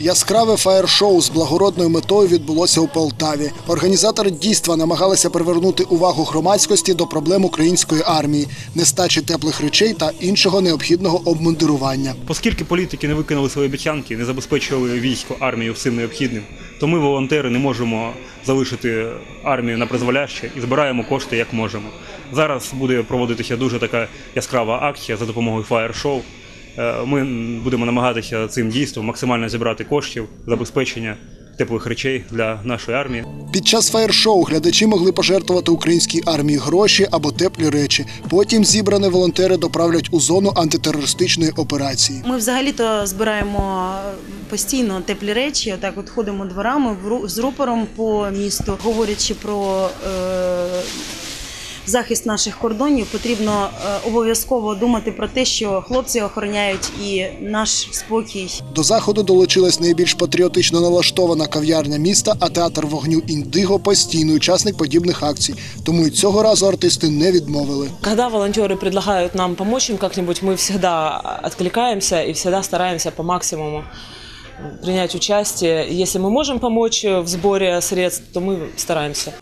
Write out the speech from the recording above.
Яскраве фаєр-шоу з благородною метою відбулося у Полтаві. Організатори дійства намагалися привернути увагу громадськості до проблем української армії, нестачі теплих речей та іншого необхідного обмундирування. Оскільки політики не виконали свої обіцянки, не забезпечили військо армію всім необхідним, то ми, волонтери, не можемо залишити армію на призволяще і збираємо кошти як можемо. Зараз буде проводитися дуже така яскрава акція за допомогою фаєр-шоу. Е, Ми будемо намагатися цим дійством максимально зібрати коштів, забезпечення теплих речей для нашої армії. Під час фаєр-шоу глядачі могли пожертвувати українській армії гроші або теплі речі. Потім зібрані волонтери доправлять у зону антитерористичної операції. Ми взагалі-то збираємо постійно теплі речі. Отак от ходимо дворами в ру- з рупором по місту, говорячи про е, захист наших кордонів, потрібно е, обов'язково думати про те, що хлопці охороняють і наш спокій. До заходу долучилась найбільш патріотично налаштована кав'ярня міста, а театр вогню Індиго постійний учасник подібних акцій. Тому й цього разу артисти не відмовили. Когда волонтеры предлагают нам помочь им как-нибудь, мы всегда откликаемся и всегда стараемся по максимуму принять участие. Если мы можем помочь в сборе средств, то мы стараемся.